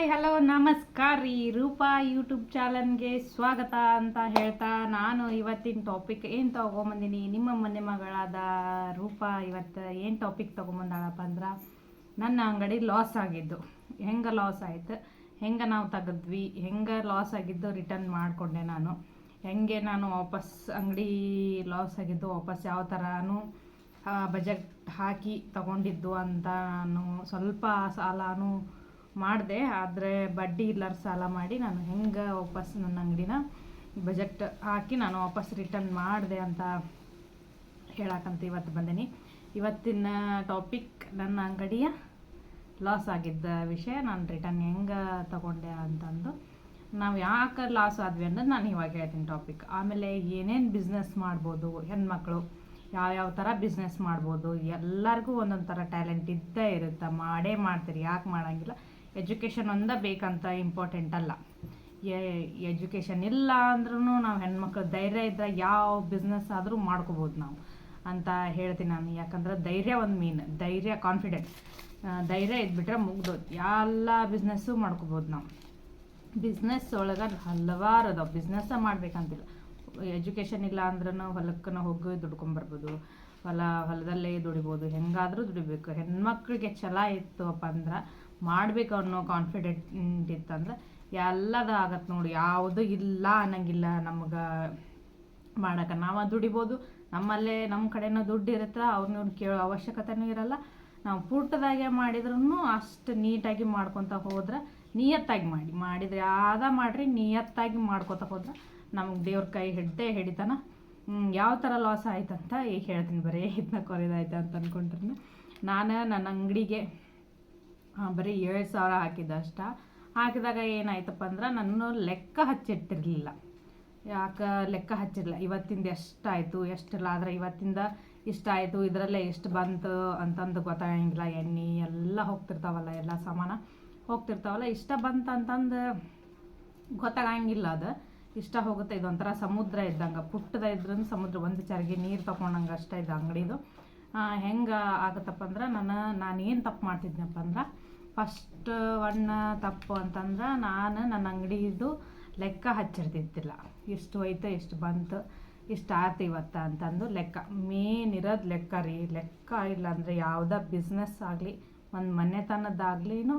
Hi, hello, ನಮಸ್ಕಾರ ರೀ. Roopa YouTube ಚಾನಲ್ಗೆ ಸ್ವಾಗತ ಅಂತ ಹೇಳ್ತಾ ನಾನು ಇವತ್ತಿನ ಟಾಪಿಕ್ ಏನು ತೊಗೊಂಬಂದಿನಿ? ನಿಮ್ಮ ಮನೆ ಮಗಳಾದ ರೂಪಾ ಇವತ್ತು ಏನು ಟಾಪಿಕ್ ತೊಗೊಂಬಂದಾಳಪ್ಪ ಅಂದ್ರೆ, ನನ್ನ ಅಂಗಡಿ ಲಾಸ್ ಆಗಿದ್ದು. ಹೆಂಗೆ ಲಾಸ್ ಆಯಿತು? ಹೆಂಗೆ ನಾವು ತೆಗೆದ್ವಿ? ಹೆಂಗೆ ಲಾಸ್ ಆಗಿದ್ದು ರಿಟರ್ನ್ ಮಾಡಿಕೊಂಡೆ ನಾನು. ಹೆಂಗೆ ನಾನು ವಾಪಸ್ ಅಂಗಡಿ ಲಾಸ್ ಆಗಿದ್ದು, ವಾಪಸ್ ಯಾವ ಥರನೂ ಬಜೆಟ್ ಹಾಕಿ ತಗೊಂಡಿದ್ದು ಅಂತ ನಾನು ಸ್ವಲ್ಪ ಸಾಲನೂ ಮಾಡಿದೆ, ಆದರೆ ಬಡ್ಡಿ ಇಲ್ಲಾರ ಸಾಲ ಮಾಡಿ ನಾನು ಹೆಂಗೆ ವಾಪಸ್ ನನ್ನ ಅಂಗಡಿನ ಬಜೆಟ್ ಹಾಕಿ ನಾನು ವಾಪಸ್ ರಿಟರ್ನ್ ಮಾಡಿದೆ ಅಂತ ಹೇಳಕ್ಕಂತ ಇವತ್ತು ಬಂದೀನಿ. ಇವತ್ತಿನ ಟಾಪಿಕ್ ನನ್ನ ಅಂಗಡಿಯ ಲಾಸ್ ಆಗಿದ್ದ ವಿಷಯ. ನಾನು ರಿಟರ್ನ್ ಹೆಂಗೆ ತಗೊಂಡೆ ಅಂತಂದು. ನಾವು ಯಾಕೆ ಲಾಸ್ ಆದ್ವಿ ಅಂದ್ರೆ ನಾನು ಇವಾಗ ಹೇಳ್ತೀನಿ ಟಾಪಿಕ್ ಆಮೇಲೆ ಏನೇನು ಬಿಸ್ನೆಸ್ ಮಾಡ್ಬೋದು, ಹೆಣ್ಮಕ್ಳು ಯಾವ್ಯಾವ ಥರ ಬಿಸ್ನೆಸ್ ಮಾಡ್ಬೋದು, ಎಲ್ಲರಿಗೂ ಒಂದೊಂದು ಥರ ಟ್ಯಾಲೆಂಟ್ ಇದ್ದೇ ಇರುತ್ತೆ. ಮಾಡೇ ಮಾಡ್ತೀರಿ, ಯಾಕೆ ಮಾಡೋಂಗಿಲ್ಲ. ಎಜುಕೇಷನ್ ಒಂದೇ ಬೇಕಂತ ಇಂಪಾರ್ಟೆಂಟ್ ಅಲ್ಲ. ಎಜುಕೇಷನ್ ಇಲ್ಲ ಅಂದ್ರೂ ನಾವು ಹೆಣ್ಮಕ್ಳು ಧೈರ್ಯ ಇದ್ದರೆ ಯಾವ ಬಿಸ್ನೆಸ್ ಆದರೂ ಮಾಡ್ಕೋಬೋದು ನಾವು. ಅಂತ ಹೇಳ್ತೀನಿ ನಾನು. ಯಾಕಂದ್ರೆ ಧೈರ್ಯ ಒಂದು ಮೀನ್ ಧೈರ್ಯ ಕಾನ್ಫಿಡೆನ್ಸ್ ಧೈರ್ಯ ಇದ್ಬಿಟ್ರೆ ಮುಗ್ದೋದು ಎಲ್ಲ ಬಿಸ್ನೆಸ್ಸು ಮಾಡ್ಕೋಬೋದು ನಾವು. ಬಿಸ್ನೆಸ್ ಒಳಗೆ ಹಲವಾರು ಅದಾವೆ. ಬಿಸ್ನೆಸ್ಸ ಮಾಡ್ಬೇಕಂತಿಲ್ಲ. ಎಜುಕೇಷನ್ ಇಲ್ಲ ಅಂದ್ರೂ ಹೊಲಕ್ಕನ ಹೋಗಿ ದುಡ್ಕೊಂಬರ್ಬೋದು ಹೊಲ, ಹೊಲದಲ್ಲೇ ದುಡಿಬೋದು. ಹೆಂಗಾದರೂ ದುಡಿಬೇಕು. ಹೆಣ್ಮಕ್ಳಿಗೆ ಛಲ ಅಪ್ಪ ಅಂದ್ರೆ ಮಾಡಬೇಕು ಅನ್ನೋ ಕಾನ್ಫಿಡೆಂಟ್ ಇತ್ತಂದ್ರೆ, ಎಲ್ಲದ ಆಗತ್ತೆ ನೋಡಿ, ಯಾವುದು ಇಲ್ಲ ಅನ್ನಂಗಿಲ್ಲ ನಮ್ಗೆ ಮಾಡೋಕೆ. ನಾವು ದುಡಿಬೋದು, ನಮ್ಮಲ್ಲೇ ನಮ್ಮ ಕಡೆನೂ ದುಡ್ಡು ಇರುತ್ತೆ ಅವ್ರನ್ನ ಕೇಳೋ ಅವಶ್ಯಕತೆನೂ ಇರಲ್ಲ. ನಾವು ಪುಟ್ಟದಾಗೆ ಮಾಡಿದ್ರೂ ಅಷ್ಟು ನೀಟಾಗಿ ಮಾಡ್ಕೊತ ಹೋದ್ರೆ, ನಿಯತ್ತಾಗಿ ಮಾಡಿ. ಮಾಡಿದರೆ ಯಾವ್ದ ಮಾಡಿರಿ, ನಿಯತ್ತಾಗಿ ಮಾಡ್ಕೊತ ಹೋದ್ರೆ, ನಮ್ಗೆ ದೇವ್ರ ಕೈ ಹಿಡ್ದೇ ಹಿಡಿತಾನ ಯಾವ ಥರ ಲಾಸ್ ಆಯ್ತಂತ ಈಗ ಹೇಳ್ತೀನಿ ಬರೀ ಇದನ್ನ ಕೊರಿದಾಯ್ತು ಅಂತ ಅಂದ್ಕೊಂಡ್ರೆ ನಾನು ನನ್ನ ಅಂಗಡಿಗೆ ಬರೀ ಏಳು ಸಾವಿರ ಹಾಕಿದ್ದೆ ಅಷ್ಟ. ಹಾಕಿದಾಗ ಏನಾಯ್ತಪ್ಪ ಅಂದ್ರೆ ನಾನು ಲೆಕ್ಕ ಹಚ್ಚಿಟ್ಟಿರಲಿಲ್ಲ. ಯಾಕೆ ಲೆಕ್ಕ ಹಚ್ಚಿರಲಿಲ್ಲ? ಇವತ್ತಿಂದ ಎಷ್ಟಾಯಿತು? ಎಷ್ಟಿಲ್ಲ? ಆದರೆ ಇವತ್ತಿಂದ ಇಷ್ಟಾಯಿತು ಇದರಲ್ಲೇ ಎಷ್ಟು ಬಂತು ಅಂತಂದು ಗೊತ್ತಾಗಂಗಿಲ್ಲ. ಎಣ್ಣೆ ಎಲ್ಲ ಹೋಗ್ತಿರ್ತಾವಲ್ಲ, ಎಲ್ಲ ಸಾಮಾನು ಹೋಗ್ತಿರ್ತಾವಲ್ಲ. ಇಷ್ಟ ಬಂತು ಅಂತಂದು ಗೊತ್ತಾಗಂಗಿಲ್ಲ ಅದು. ಇಷ್ಟ ಹೋಗುತ್ತೆ. ಇದೊಂಥರ ಸಮುದ್ರ ಇದ್ದಂಗೆ. ಪುಟ್ಟದ ಇದ್ರೂ ಸಮುದ್ರ. ಒಂದು ಚರಿಗೆ ನೀರು ತೊಗೊಂಡಂಗೆ ಅಷ್ಟೇ ಇದು ಅಂಗಡಿದು. ಹೆಂಗೆ ಆಗುತ್ತಪ್ಪ ಅಂದ್ರೆ ನಾನು ನಾನೇನು ತಪ್ಪು ಮಾಡ್ತಿದ್ನಪ್ಪ ಅಂದ್ರೆ ಫಸ್ಟ್ ಒನ್ ತಪ್ಪು ಅಂತಂದ್ರೆ ನಾನು ನನ್ನ ಅಂಗಡಿದು ಲೆಕ್ಕ ಹಚ್ಚಿರ್ತಿದ್ದಿಲ್ಲ. ಎಷ್ಟು ಹೋಯ್ತು ಎಷ್ಟು ಬಂತು ಇಷ್ಟು ಆಯ್ತು ಇವತ್ತು ಅಂತಂದು ಲೆಕ್ಕ. ಮೇನ್ ಇರೋದು ಲೆಕ್ಕ ರೀ. ಲೆಕ್ಕ ಇಲ್ಲ ಅಂದರೆ ಯಾವುದೇ ಬಿಸ್ನೆಸ್ ಆಗಲಿ, ಒಂದು ಮನೆತನದಾಗ್ಲಿನೂ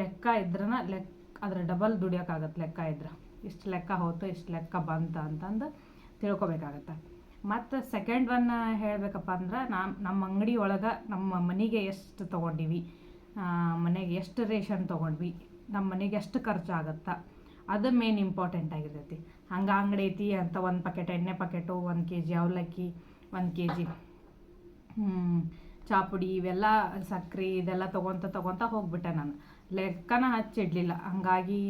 ಲೆಕ್ಕ ಇದ್ರನ ಲೆಕ್ಕ ಅದರ ಡಬಲ್ ದುಡಿಯೋಕ್ಕಾಗತ್ತೆ ಲೆಕ್ಕ ಇದ್ರೆ. ಇಷ್ಟು ಲೆಕ್ಕ ಹೋಯ್ತು ಇಷ್ಟು ಲೆಕ್ಕ ಬಂತು ಅಂತಂದು ತಿಳ್ಕೊಬೇಕಾಗತ್ತೆ. ಮತ್ತು ಸೆಕೆಂಡ್ ಒನ್ ಹೇಳಬೇಕಪ್ಪ ಅಂದ್ರೆ ನಾನು ನಮ್ಮ ಅಂಗಡಿ ಒಳಗೆ ನಮ್ಮ ಮನೆಗೆ ಎಷ್ಟು ತೊಗೊಂಡಿವಿ? ಮನೆಗೆ ಎಷ್ಟು ರೇಷನ್ ತೊಗೊಂಡ್ವಿ ನಮ್ಮ ಮನೆಗೆ ಎಷ್ಟು ಖರ್ಚಾಗತ್ತೆ, ಅದು ಮೇನ್ ಇಂಪಾರ್ಟೆಂಟ್ ಆಗಿರ್ತೈತಿ. ಹಂಗೆ ಅಂಗಡಿ ಐತಿ ಅಂತ ಒಂದು ಪಕೆಟ್ ಎಣ್ಣೆ ಪಕೆಟು ಒಂದು ಕೆ ಜಿ ಅವಲಕ್ಕಿ, ಒಂದು ಕೆ ಜಿ ಚಾಪುಡಿ ಇವೆಲ್ಲ ಸಕ್ರೆ ಇದೆಲ್ಲ ತೊಗೊತ ತೊಗೊತ ಹೋಗ್ಬಿಟ್ಟೆ ನಾನು. ಲೆಕ್ಕನ ಹಚ್ಚಿಡಲಿಲ್ಲ. ಹಂಗಾಗಿ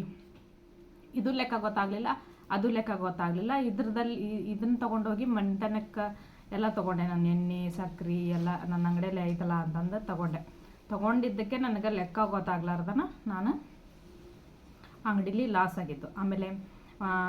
ಇದು ಲೆಕ್ಕ ಗೊತ್ತಾಗಲಿಲ್ಲ, ಅದು ಲೆಕ್ಕ ಗೊತ್ತಾಗಲಿಲ್ಲ. ಇದ್ರದಲ್ಲಿ ಇದನ್ನು ತೊಗೊಂಡೋಗಿ ಮಂಟನಕ್ಕೆ ಎಲ್ಲ ತೊಗೊಂಡೆ ನಾನು. ಎಣ್ಣೆ, ಸಕ್ರೆ ಎಲ್ಲ ನನ್ನ ಅಂಗಡಿಯಲ್ಲಿ ಐತಲ್ಲ ಅಂತಂದು ತೊಗೊಂಡೆ. ತೊಗೊಂಡಿದ್ದಕ್ಕೆ ನನಗೆ ಲೆಕ್ಕ ಗೊತ್ತಾಗ್ಲಾರ್ದನ ನಾನು ಅಂಗಡೀಲಿ ಲಾಸ್ ಆಗಿತ್ತು. ಆಮೇಲೆ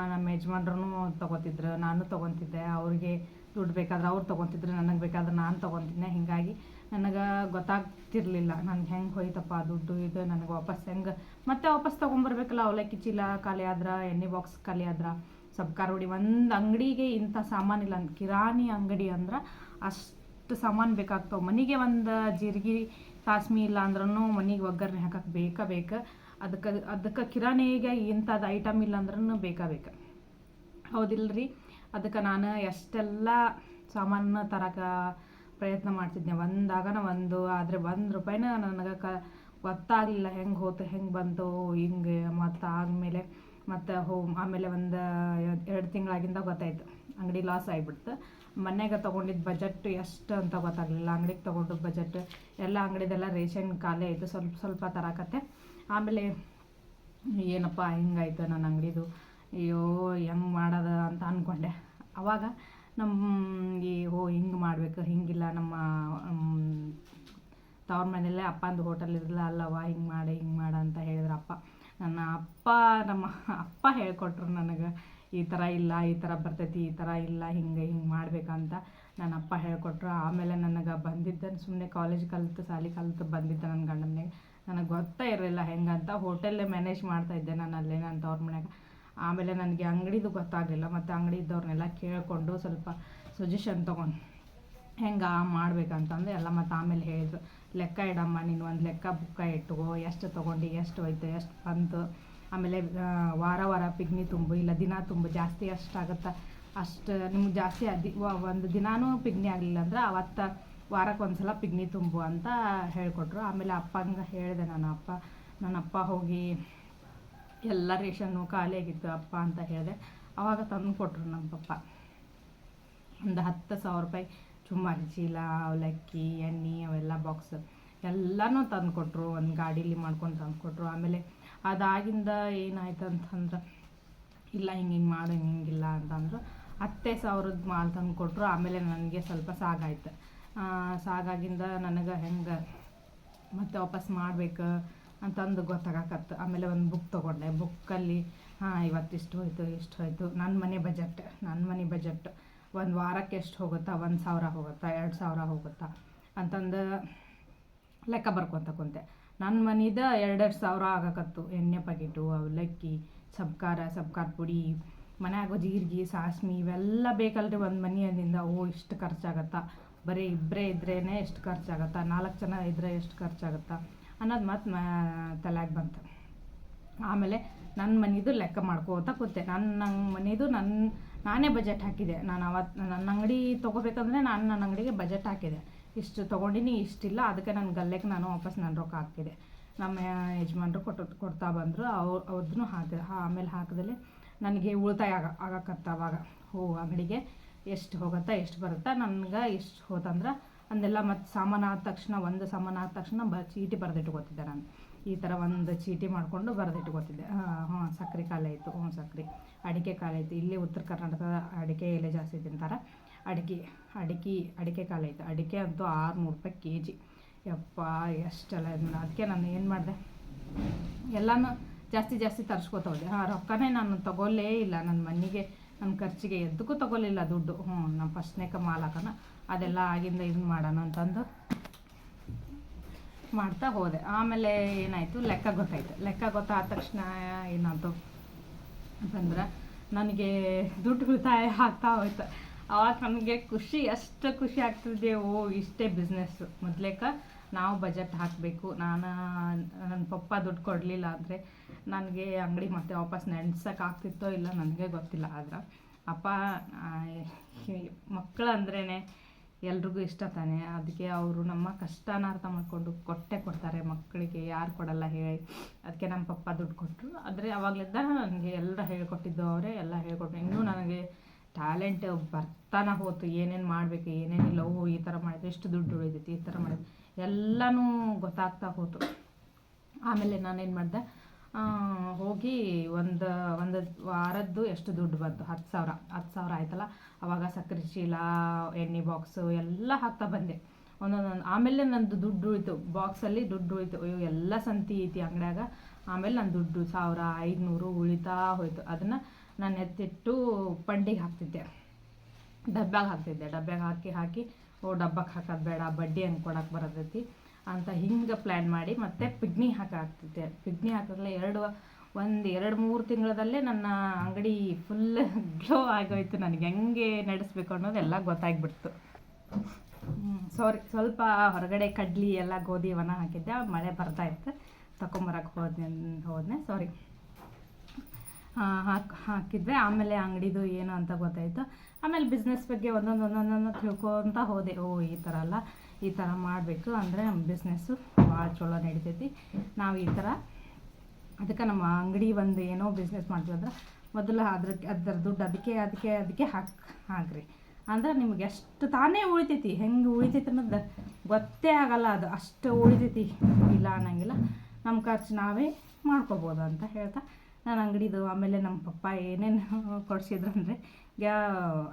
ನಮ್ಮ ಯಜಮಾನ್ರು ತೊಗೋತಿದ್ರು, ನಾನು ತೊಗೊತಿದ್ದೆ. ಅವ್ರಿಗೆ ದುಡ್ಡು ಬೇಕಾದ್ರೆ ಅವ್ರು ತೊಗೊತಿದ್ರು, ನನಗೆ ಬೇಕಾದ್ರೆ ನಾನು ತೊಗೊತಿದ್ದೆ. ಹೀಗಾಗಿ ನನಗೆ ಗೊತ್ತಾಗ್ತಿರ್ಲಿಲ್ಲ. ನನಗೆ ಹೆಂಗೆ ಹೋಯ್ತಪ್ಪ ದುಡ್ಡು, ಇದು ನನಗೆ ವಾಪಸ್ ಹೆಂಗೆ? ಮತ್ತೆ ವಾಪಸ್ ತೊಗೊಂಬರ್ಬೇಕಲ್ಲ, ಅವಲಕ್ಕಿ ಚೀಲ ಖಾಲಿ ಆದ್ರೆ, ಎಣ್ಣೆ ಬಾಕ್ಸ್ ಖಾಲಿ ಆದ್ರೆ? ಸಬ್ಕಾರ ಹುಡಿ ಒಂದು ಅಂಗಡಿಗೆ ಇಂಥ ಸಾಮಾನಿಲ್ಲ ಕಿರಾಣಿ ಅಂಗಡಿ ಅಂದ್ರೆ ಅಷ್ಟು ಸಾಮಾನು ಬೇಕಾಗ್ತಾವೆ. ಮನೆಗೆ ಒಂದು ಜೀರಿಗೆ ಸಾಸ್ಮಿ ಇಲ್ಲ ಅಂದ್ರೂ ಮನೆಗೆ ಒಗ್ಗರಣೆ ಹಾಕಕ್ಕೆ ಬೇಕಾ ಬೇಕು. ಅದಕ್ಕೆ ಅದಕ್ಕೆ ಕಿರಾಣಿಗೆ ಇಂಥದ್ದು ಐಟಮ್ ಇಲ್ಲ ಅಂದ್ರೂ ಬೇಕಾ ಬೇಕು. ಹೌದಿಲ್ರಿ? ಅದಕ್ಕೆ ನಾನು ಎಷ್ಟೆಲ್ಲ ಸಾಮಾನು ತರಕ್ಕೆ ಪ್ರಯತ್ನ ಮಾಡ್ತಿದ್ದೆ ಒಂದಾಗನ ಒಂದು, ಆದರೆ ಒಂದು ರೂಪಾಯಿನ ನನಗೆ ಕ, ಗೊತ್ತಾಗಲಿಲ್ಲ ಹೆಂಗೆ ಹೋತು, ಹೆಂಗೆ ಬಂತು, ಹಿಂಗೆ ಮತ್ತು ಆದಮೇಲೆ, ಮತ್ತು ಹೋ, ಆಮೇಲೆ ಒಂದು ಎರಡು ತಿಂಗಳಾಗಿಂದ ಗೊತ್ತಾಯ್ತು. ಅಂಗಡಿ ಲಾಸ್ ಆಗಿಬಿಡ್ತು. ಮನೆಗೆ ತೊಗೊಂಡಿದ್ದು ಬಜೆಟ್ ಎಷ್ಟು ಅಂತ ಗೊತ್ತಾಗಲಿಲ್ಲ. ಅಂಗಡಿಗೆ ತೊಗೊಂಡು ಬಜೆಟ್ ಎಲ್ಲ ಅಂಗಡಿದೆಲ್ಲ ರೇಷನ್ ಖಾಲಿ ಆಯಿತು. ಸ್ವಲ್ಪ ಸ್ವಲ್ಪ ತರಾಕತ್ತೆ. ಆಮೇಲೆ ಏನಪ್ಪ ಹಿಂಗಾಯ್ತು ನನ್ನ ಅಂಗಡಿದು? ಅಯ್ಯೋ, ಹೆಂಗೆ ಮಾಡೋದು ಅಂತ ಅಂದ್ಕೊಂಡೆ ಆವಾಗ ನಮ್ಮ ಈ, ಓ, ಹಿಂಗೆ ಮಾಡಬೇಕು, ಹಿಂಗಿಲ್ಲ. ನಮ್ಮ ತವ್ರ ಮನೆಯಲ್ಲೇ ಅಪ್ಪಂದು ಹೋಟೆಲ್ ಇರಲಿಲ್ಲ ಅಲ್ಲವ ಹಿಂಗೆ ಮಾಡಿ, ಹಿಂಗೆ ಮಾಡ ಅಂತ ಹೇಳಿದ್ರು ಅಪ್ಪ. ನನ್ನ ಅಪ್ಪ, ನಮ್ಮ ಅಪ್ಪ ಹೇಳ್ಕೊಟ್ರು ನನಗೆ. ಈ ಥರ ಇಲ್ಲ, ಈ ಥರ ಬರ್ತೈತಿ, ಈ ಥರ ಇಲ್ಲ, ಹಿಂಗೆ ಹಿಂಗೆ ಮಾಡ್ಬೇಕಂತ ನನ್ನ ಅಪ್ಪ ಹೇಳಿಕೊಟ್ರು. ಆಮೇಲೆ ನನಗೆ ಬಂದಿದ್ದನ್ನು ಸುಮ್ಮನೆ ಕಾಲೇಜ್ ಕಲಿತು, ಶಾಲೆ ಕಲಿತು ಬಂದಿದ್ದೆ ನನ್ನ ಗಂಡನಿಗೆ ನನಗೆ ಗೊತ್ತೇ ಇರಲಿಲ್ಲ ಹೆಂಗಂತ ಹೋಟೆಲ್ಲೇ ಮ್ಯಾನೇಜ್ ಮಾಡ್ತಾಯಿದ್ದೆ ನಾನು ಅಲ್ಲೇ, ನನ್ನ ತವ್ರ ಮನ್ಯಾಗ. ಆಮೇಲೆ ನನಗೆ ಅಂಗಡಿದು ಗೊತ್ತಾಗಲಿಲ್ಲ, ಮತ್ತು ಅಂಗಡಿ ಇದ್ದವ್ರನ್ನೆಲ್ಲ ಕೇಳಿಕೊಂಡು ಸ್ವಲ್ಪ ಸಜೆಷನ್ ತೊಗೊಂಡು ಹೆಂಗೆ ಮಾಡ್ಬೇಕಂತಂದು ಎಲ್ಲ ಮತ್ತು ಆಮೇಲೆ ಹೇಳಿದ್ರು. ಲೆಕ್ಕ ಇಡಮ್ಮ, ನೀನು ಒಂದು ಲೆಕ್ಕ ಬುಕ್ಕ ಇಟ್ಕೋ, ಎಷ್ಟು ತೊಗೊಂಡು, ಎಷ್ಟು ಹೋಯ್ತು, ಎಷ್ಟು ಬಂತು. ಆಮೇಲೆ ವಾರ ವಾರ ಪಿಗ್ನಿ ತುಂಬು, ಇಲ್ಲ ದಿನ ತುಂಬು, ಜಾಸ್ತಿ ಅಷ್ಟಾಗುತ್ತಾ ಅಷ್ಟು, ನಿಮ್ಗೆ ಜಾಸ್ತಿ ಅದಿ ಒಂದು ದಿನಾನೂ ಪಿಗ್ನಿ ಆಗಲಿಲ್ಲ ಅಂದ್ರೆ ಅವತ್ತು ವಾರಕ್ಕೆ ಒಂದು ಸಲ ಪಿಗ್ನಿ ತುಂಬು ಅಂತ ಹೇಳಿಕೊಟ್ರು. ಆಮೇಲೆ ಅಪ್ಪಂಗೆ ಹೇಳಿದೆ ನಾನು ಅಪ್ಪ. ನನ್ನ ಅಪ್ಪ ಹೋಗಿ ಎಲ್ಲ ರೇಷನ್ನು ಖಾಲಿ ಆಗಿತ್ತು ಅಪ್ಪ ಅಂತ ಹೇಳಿದೆ. ಅವಾಗ ತಂದು ಕೊಟ್ಟರು ನಮ್ಮ ಪಪ್ಪ. ಒಂದು ಹತ್ತು ಸಾವಿರ ರೂಪಾಯಿ ಚುಮ್ಮಾರಿ ಚೀಲ ಅವಲಕ್ಕಿ, ಎಣ್ಣೆ ಅವೆಲ್ಲ ಬಾಕ್ಸ್ ಎಲ್ಲನೂ ತಂದು ಕೊಟ್ಟರು ಒಂದು ಗಾಡೀಲಿ ಮಾಡ್ಕೊಂಡು ತಂದು ಕೊಟ್ಟರು ಆಮೇಲೆ ಅದಾಗಿಂದ ಏನಾಯ್ತು ಅಂತಂದ್ರೆ, ಇಲ್ಲ, ಹಿಂಗೆ ಹಿಂಗೆ ಮಾಡು, ಹಿಂಗೆ ಹಿಂಗಿಲ್ಲ ಅಂತಂದ್ರು ಹತ್ತೇ ಸಾವಿರದ ಮಾಲ್ ತಂದು ಕೊಟ್ಟರು ಆಮೇಲೆ ನನಗೆ ಸ್ವಲ್ಪ ಸಾಗಾಯ್ತು. ಸಾಗಾಗಿಂದ ನನಗೆ ಹೆಂಗೆ, ಮತ್ತೆ ವಾಪಸ್ ಮಾಡ್ಬೇಕು ಅಂತಂದು ಗೊತ್ತಾಗಕತ್ತು. ಆಮೇಲೆ ಒಂದು ಬುಕ್ ತೊಗೊಂಡೆ. ಬುಕ್ಕಲ್ಲಿ ಹಾಂ ಇವತ್ತಿಷ್ಟು ಹೋಯ್ತು, ಇಷ್ಟು ಹೋಯ್ತು. ನನ್ನ ಮನೆ ಬಜೆಟ್ ನನ್ನ ಮನೆ ಬಜೆಟ್ ಒಂದು ವಾರಕ್ಕೆ ಎಷ್ಟು ಹೋಗುತ್ತಾ? ಒಂದು ಸಾವಿರ ಹೋಗುತ್ತಾ? ಎರಡು ಸಾವಿರ ಹೋಗುತ್ತಾ? ಅಂತಂದು ಲೆಕ್ಕ ಬರ್ಕೊತ ಕುಂತೆ. ನನ್ನ ಮನಿದ ಎರಡೆರಡು ಸಾವಿರ ಆಗಕತ್ತು. ಎಣ್ಣೆ ಪ್ಯಾಕೆಟು ಅವಲಕ್ಕಿ, ಸಬ್ಕಾರ ಸಬ್ಕಾರ ಪುಡಿ, ಮನ್ಯಾಗ ಜೀರಿಗೆ, ಸಾಸ್ಮಿ ಇವೆಲ್ಲ ಬೇಕಲ್ರಿ ಒಂದು ಮನೆಯಿಂದ ಓ, ಇಷ್ಟು ಖರ್ಚಾಗತ್ತಾ. ಬರೀ ಇಬ್ಬರೇ ಇದ್ರೇ ಎಷ್ಟು ಖರ್ಚಾಗತ್ತಾ. ನಾಲ್ಕು ಜನ ಇದ್ದರೆ ಎಷ್ಟು ಖರ್ಚಾಗತ್ತಾ ಅನ್ನೋದು ಮತ್ತು ತಲೆಯಾಗ ಬಂತು. ಆಮೇಲೆ ನನ್ನ ಮನಿದು ಲೆಕ್ಕ ಮಾಡ್ಕೋತ ಕೂತೆ. ನನ್ನ ನನ್ನ ಮನಿದು ನನ್ನ ನಾನೇ ಬಜೆಟ್ ಹಾಕಿದೆ. ನಾನು ಅವತ್ತು ನನ್ನ ಅಂಗಡಿ ತೊಗೋಬೇಕಂದ್ರೆ ನಾನು ನನ್ನ ಅಂಗಡಿಗೆ ಬಜೆಟ್ ಹಾಕಿದೆ. ಇಷ್ಟು ತೊಗೊಂಡಿನಿ, ಇಷ್ಟಿಲ್ಲ, ಅದಕ್ಕೆ ನನ್ನ ಗಲ್ಲೆಗೆ ನಾನು ವಾಪಸ್ ನನ್ನ ರೊಕ್ಕ ಹಾಕಿದೆ ನಮ್ಮ ಯಜಮಾನ್ರು ಕೊಟ್ಟು, ಕೊಡ್ತಾ ಬಂದರು ಅವ್ರು ಅವ್ರದ್ದು ಹಾಕಿದೆ ಆಮೇಲೆ ಹಾಕಿದಲ್ಲಿ ನನಗೆ ಉಳಿತಾಯ ಆಗ, ಆಗಕತ್ತ ಅವಾಗ. ಹೋ, ಅಂಗಡಿಗೆ ಎಷ್ಟು ಹೋಗುತ್ತಾ, ಎಷ್ಟು ಬರುತ್ತಾ, ನನಗೆ ಎಷ್ಟು ಹೋತಂದ್ರೆ ಅಂದೆಲ್ಲ ಮತ್ತು ಸಾಮಾನು ಆದ ತಕ್ಷಣ, ಒಂದು ಸಾಮಾನು ಆದ ತಕ್ಷಣ ಬ, ಚೀಟಿ ಬರೆದಿಟ್ಕೋತಿದ್ದೆ ನಾನು. ಈ ಥರ ಒಂದು ಚೀಟಿ ಮಾಡಿಕೊಂಡು ಬರೆದಿಟ್ಕೋತಿದ್ದೆ. ಹಾಂ ಸಕ್ಕರೆ ಕಾಲ ಆಯಿತು ಹ್ಞೂ ಸಕ್ಕರೆ ಅಡಿಕೆ ಕಾಲ ಆಯಿತು. ಇಲ್ಲಿ ಉತ್ತರ ಕರ್ನಾಟಕದ ಅಡಿಕೆ ಎಲೆ ಜಾಸ್ತಿ ತಿಂತಾರೆ. ಅಡಿಕೆ ಅಡಿಕೆ ಅಡಿಕೆ ಖಾಲಿ ಆಯಿತು ಅಡಿಕೆ ಅಂತೂ ಆರುನೂರು ರೂಪಾಯಿ ಕೆ ಜಿ ಯಪ್ಪ, ಎಷ್ಟೆಲ್ಲ ಇದು ಅದಕ್ಕೆ ನಾನು ಏನು ಮಾಡಿದೆ? ಎಲ್ಲನೂ ಜಾಸ್ತಿ ಜಾಸ್ತಿ ತರಿಸ್ಕೊತ ಆ ರೊಕ್ಕನೇ ನಾನು ತಗೊಳ್ಳೇ ಇಲ್ಲ. ನನ್ನ ಮನೆಗೆ, ನನ್ನ ಖರ್ಚಿಗೆ ಎದ್ದಕ್ಕೂ ತೊಗೊಲಿಲ್ಲ ದುಡ್ಡು. ಹ್ಞೂ ನಮ್ಮ ಫಸ್ಟ್ನೇಕ ಮಾಲ್ ಹಾಕೋಣ. ಅದೆಲ್ಲ ಆಗಿಂದ ಇದನ್ನ ಮಾಡೋಣ ಅಂತಂದು ಮಾಡ್ತಾ ಹೋದೆ. ಆಮೇಲೆ ಏನಾಯಿತು? ಲೆಕ್ಕ ಗೊತ್ತಾಯ್ತು. ಲೆಕ್ಕ ಗೊತ್ತಾದ ತಕ್ಷಣ ಏನಾಯ್ತು ಅಂತಂದ್ರೆ ನನಗೆ ದುಡ್ಡು ಉಳಿತಾಯ ಆಗ್ತಾ ಹೋಯ್ತು. ಅವಾಗ ನಮಗೆ ಖುಷಿ ಎಷ್ಟು ಖುಷಿ ಆಗ್ತಿದೆ, ಓ, ಇಷ್ಟೇ ಬಿಸ್ನೆಸ್ಸು ಮೊದ್ಲೇಕ ನಾವು ಬಜೆಟ್ ಹಾಕಬೇಕು. ನಾನು ನನ್ನ ಪಪ್ಪ ದುಡ್ಡು ಕೊಡಲಿಲ್ಲ ಅಂದರೆ ನನಗೆ ಅಂಗಡಿ ಮತ್ತೆ ವಾಪಸ್ ನೆಡ್ಸಕ್ಕೆ ಆಗ್ತಿತ್ತೋ ಇಲ್ಲ ನನಗೆ ಗೊತ್ತಿಲ್ಲ. ಆದ್ರೆ ಅಪ್ಪ ಮಕ್ಕಳು ಅಂದ್ರೇ ಎಲ್ರಿಗೂ ಇಷ್ಟ ತಾನೆ. ಅದಕ್ಕೆ ಅವರು ನಮ್ಮ ಕಷ್ಟನ ಅರ್ಥ ಮಾಡಿಕೊಂಡು ಕೊಟ್ಟೆ ಕೊಡ್ತಾರೆ ಮಕ್ಕಳಿಗೆ ಯಾರು ಕೊಡಲ್ಲ ಹೇಳಿ. ಅದಕ್ಕೆ ನಮ್ಮ ಪಪ್ಪ ದುಡ್ಡು ಕೊಟ್ಟರು ಆದರೆ ಅವಾಗಲಿದ್ದ ನನಗೆ ಎಲ್ಲ ಹೇಳ್ಕೊಟ್ಟಿದ್ದು ಅವರೇ, ಎಲ್ಲ ಹೇಳ್ಕೊಟ್ರು. ಇನ್ನೂ ನನಗೆ ಟ್ಯಾಲೆಂಟ್ ಬರ್ತಾನೆ ಹೋತು, ಏನೇನು ಮಾಡಬೇಕು ಏನೇನಿಲ್ಲ ಓ ಈ ಥರ ಮಾಡಿದ್ರೆ ಎಷ್ಟು ದುಡ್ಡು ಉಳಿದೈತಿ ಈ ಥರ ಮಾಡಿದ್ರೆ. ಎಲ್ಲನೂ ಗೊತ್ತಾಗ್ತಾ ಹೋತು. ಆಮೇಲೆ ನಾನೇನು ಮಾಡಿದೆ ಹೋಗಿ ಒಂದು ಒಂದು ವಾರದ್ದು ಎಷ್ಟು ದುಡ್ಡು ಬಂತು? ಹತ್ತು ಸಾವಿರ. ಹತ್ತು ಸಾವಿರ ಆಯ್ತಲ್ಲ? ಅವಾಗ ಸಕ್ಕರೆ ಚೀಲ, ಎಣ್ಣೆ ಬಾಕ್ಸು ಎಲ್ಲ ಹಾಕ್ತಾ ಬಂದೆ. ಒಂದೊಂದೊಂದು ಆಮೇಲೆ ನಂದು ದುಡ್ಡು ಉಳಿತು. ಬಾಕ್ಸಲ್ಲಿ ದುಡ್ಡು ಉಳಿತು. ಅಯ್ಯೋ, ಎಲ್ಲ ಸಂತಿ ಐತಿ ಅಂಗಡ್ಯಾಗ. ಆಮೇಲೆ ನನ್ನ ದುಡ್ಡು ಸಾವಿರ ಐದುನೂರು ಉಳಿತಾ ಹೋಯಿತು. ಅದನ್ನು ನಾನು ಎತ್ತಿಟ್ಟು ಪಂಡಿಗೆ ಹಾಕ್ತಿದ್ದೆ. ಡಬ್ಬ್ಯಾಗ ಹಾಕ್ತಿದ್ದೆ. ಡಬ್ಬ್ಯಾಗ ಹಾಕಿ ಹಾಕಿ, ಓ ಡಬ್ಬಕ್ಕೆ ಹಾಕೋದು ಬೇಡ, ಬಡ್ಡಿ ಹಂಗೆ ಕೊಡಕ್ಕೆ ಬರತೈತಿ ಅಂತ ಹಿಂಗೆ ಪ್ಲ್ಯಾನ್ ಮಾಡಿ ಮತ್ತೆ ಪಿಗ್ನಿ ಹಾಕ್ತಿದ್ದೆ. ಪಿಗ್ನಿ ಹಾಕಿದ್ರೆ ಎರಡು, ಒಂದು ಎರಡು ಮೂರು ತಿಂಗಳದಲ್ಲೇ ನನ್ನ ಅಂಗಡಿ ಫುಲ್ ಗ್ಲೋ ಆಗೋಯ್ತು. ನನಗೆ ಹೆಂಗೆ ನಡೆಸ್ಬೇಕು ಅನ್ನೋದೆಲ್ಲ ಗೊತ್ತಾಗ್ಬಿಡ್ತು. ಸಾರಿ ಸ್ವಲ್ಪ ಹೊರಗಡೆ ಕಡ್ಲಿ ಎಲ್ಲ ಗೋಧಿ ವನ ಹಾಕಿದ್ದೆ. ಮಳೆ ಬರ್ತಾ ಇತ್ತು. ತಗೊಂಬರಕ್ಕೆ ಹೋದ್ನೆ ಹೋದ್ನೆ. ಸಾರಿ ಹಾಕಿ, ಹಾಕಿದ್ವಿ. ಆಮೇಲೆ ಅಂಗಡಿದು ಏನು ಅಂತ ಗೊತ್ತಾಯಿತು. ಆಮೇಲೆ ಬಿಸ್ನೆಸ್ ಬಗ್ಗೆ ಒಂದೊಂದು ಒಂದೊಂದೊಂದು ತಿಳ್ಕೊತ ಹೋದೆ. ಓ, ಈ ಥರ ಅಲ್ಲ. ಈ ಥರ ಮಾಡಬೇಕು ಅಂದರೆ ನಮ್ಮ ಬಿಸ್ನೆಸ್ಸು ಭಾಳ ಚಲೋ ನಡಿತೈತಿ. ನಾವು ಈ ಥರ ಅದಕ್ಕೆ ನಮ್ಮ ಅಂಗಡಿ ಒಂದು ಏನೋ ಬಿಸ್ನೆಸ್ ಮಾಡ್ತೀವಂದ್ರೆ ಮೊದಲು ಅದ್ರ ಅದರ ದುಡ್ಡು ಅದಕ್ಕೆ ಅದಕ್ಕೆ ಅದಕ್ಕೆ ಹಾಕಿ, ಹಾಕ್ರಿ. ಅಂದ್ರೆ ನಿಮ್ಗೆ ಎಷ್ಟು ತಾನೇ ಉಳಿತೈತಿ. ಹೆಂಗೆ ಉಳಿತೈತಿ ಅನ್ನೋದು ಗೊತ್ತೇ ಆಗಲ್ಲ ಅದು. ಅಷ್ಟು ಉಳಿತೈತಿ. ಇಲ್ಲ ಅನ್ನಂಗಿಲ್ಲ. ನಮ್ಮ ಖರ್ಚು ನಾವೇ ಮಾಡ್ಕೋಬೋದು ಅಂತ ಹೇಳ್ತಾ ನಾನು ಅಂಗಡಿದು ಆಮೇಲೆ ನಮ್ಮ ಪಪ್ಪ ಏನೇನು ಕೊಡಿಸಿದ್ರು ಅಂದರೆ, ಯಾ,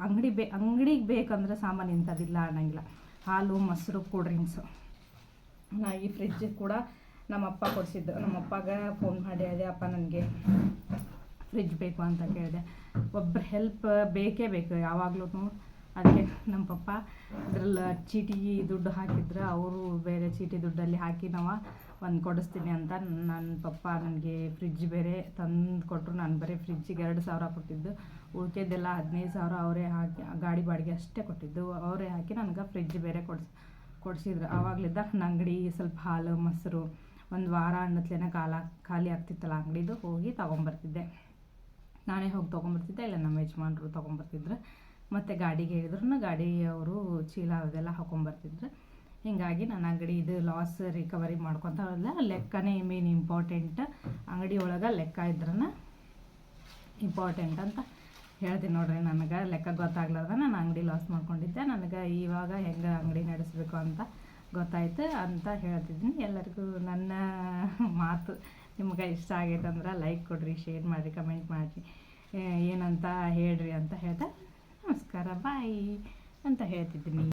ಅಂಗಡಿ ಬೇ, ಅಂಗಡಿಗೆ ಬೇಕಂದ್ರೆ ಸಾಮಾನು ಇಂಥದ್ದಿಲ್ಲ ಅನ್ನೋಂಗಿಲ್ಲ. ಹಾಲು, ಮೊಸರು, ಕೂಲ್ ಡ್ರಿಂಕ್ಸು. ನಾ ಈ ಫ್ರಿಜ್ ಕೂಡ ನಮ್ಮಪ್ಪ ಕೊಡಿಸಿದ್ದು. ನಮ್ಮಪ್ಪಗೆ ಫೋನ್ ಮಾಡಿ ಅದೇ ಅಪ್ಪ, ನನಗೆ ಫ್ರಿಜ್ ಬೇಕು ಅಂತ ಕೇಳಿದೆ. ಒಬ್ಬರ ಹೆಲ್ಪ್ ಬೇಕೇ ಬೇಕು ಯಾವಾಗಲೂ ಅದಕ್ಕೆ ನಮ್ಮ ಪಪ್ಪ ಅದ್ರಲ್ಲಿ ಚೀಟಿ ದುಡ್ಡು ಹಾಕಿದ್ರೆ ಅವರು ಬೇರೆ ಚೀಟಿ ದುಡ್ಡಲ್ಲಿ ಹಾಕಿ ನಾವು ಒಂದು ಕೊಡಿಸ್ತೀನಿ ಅಂತ ನನ್ನ ಪಪ್ಪ ನನಗೆ ಫ್ರಿಜ್ ಬೇರೆ ತಂದು ಕೊಟ್ಟರು ನಾನು ಬರೀ ಫ್ರಿಜ್ಜಿಗೆ ಎರಡು ಸಾವಿರ ಕೊಟ್ಟಿದ್ದು. ಉಳ್ಕೆದೆಲ್ಲ ಹದಿನೈದು ಸಾವಿರ ಅವರೇ ಹಾಕಿ, ಗಾಡಿ ಬಾಡಿಗೆ ಅಷ್ಟೇ ಕೊಟ್ಟಿದ್ದು. ಅವರೇ ಹಾಕಿ ನನಗೆ ಫ್ರಿಜ್ ಬೇರೆ ಕೊಡ್ಸ್, ಕೊಡಿಸಿದ್ರು. ಆವಾಗಲಿದ್ದ ನನ್ನ ಅಂಗಡಿ ಸ್ವಲ್ಪ ಹಾಲು, ಮೊಸರು ಒಂದು ವಾರ ಅನ್ನತ್ಲೇನೆ ಕಾಲ, ಖಾಲಿ ಆಗ್ತಿತ್ತಲ್ಲ ಅಂಗಡಿದು ಹೋಗಿ ತೊಗೊಂಬರ್ತಿದ್ದೆ. ನಾನೇ ಹೋಗಿ ತೊಗೊಂಬರ್ತಿದ್ದೆ, ಇಲ್ಲ ನಮ್ಮ ಯಜಮಾನರು ತೊಗೊಂಬರ್ತಿದ್ರು. ಮತ್ತು ಗಾಡಿಗೆ ಹೇಳಿದ್ರು ಗಾಡಿ ಅವರು ಚೀಲ ಅದೆಲ್ಲ ಹಾಕೊಂಬರ್ತಿದ್ರು. ಹೀಗಾಗಿ ನನ್ನ ಅಂಗಡಿ ಇದು ಲಾಸ್ ರಿಕವರಿ ಮಾಡ್ಕೊತ ಹೋದ್ಲ ಲೆಕ್ಕನೇ ಮೇನ್ ಇಂಪಾರ್ಟೆಂಟ್ ಅಂಗಡಿ ಒಳಗೆ ಲೆಕ್ಕ ಇದ್ರನ ಇಂಪಾರ್ಟೆಂಟ್ ಅಂತ ಹೇಳ್ತೀನಿ ನೋಡ್ರಿ. ನನಗೆ ಲೆಕ್ಕ ಗೊತ್ತಾಗ್ಲಾರ್ದ ನಾನು ಅಂಗಡಿ ಲಾಸ್ ಮಾಡ್ಕೊಂಡಿದ್ದೆ. ನನಗೆ ಇವಾಗ ಹೆಂಗೆ ಅಂಗಡಿ ನಡೆಸಬೇಕು ಅಂತ ಗೊತ್ತಾಯ್ತು ಅಂತ ಹೇಳ್ತಿದ್ದೀನಿ. ಎಲ್ಲರಿಗೂ ನನ್ನ ಮಾತು ನಿಮ್ಗೆ ಇಷ್ಟ ಆಗೈತೆ ಅಂದ್ರೆ ಲೈಕ್ ಕೊಡಿರಿ ಶೇರ್ ಮಾಡಿರಿ ಕಮೆಂಟ್ ಮಾಡಿರಿ. ಏನಂತ ಹೇಳ್ರಿ ಅಂತ ಹೇಳ್ತಾ ನಮಸ್ಕಾರ ಬಾಯ್ ಅಂತ ಹೇಳ್ತಿದ್ದೀನಿ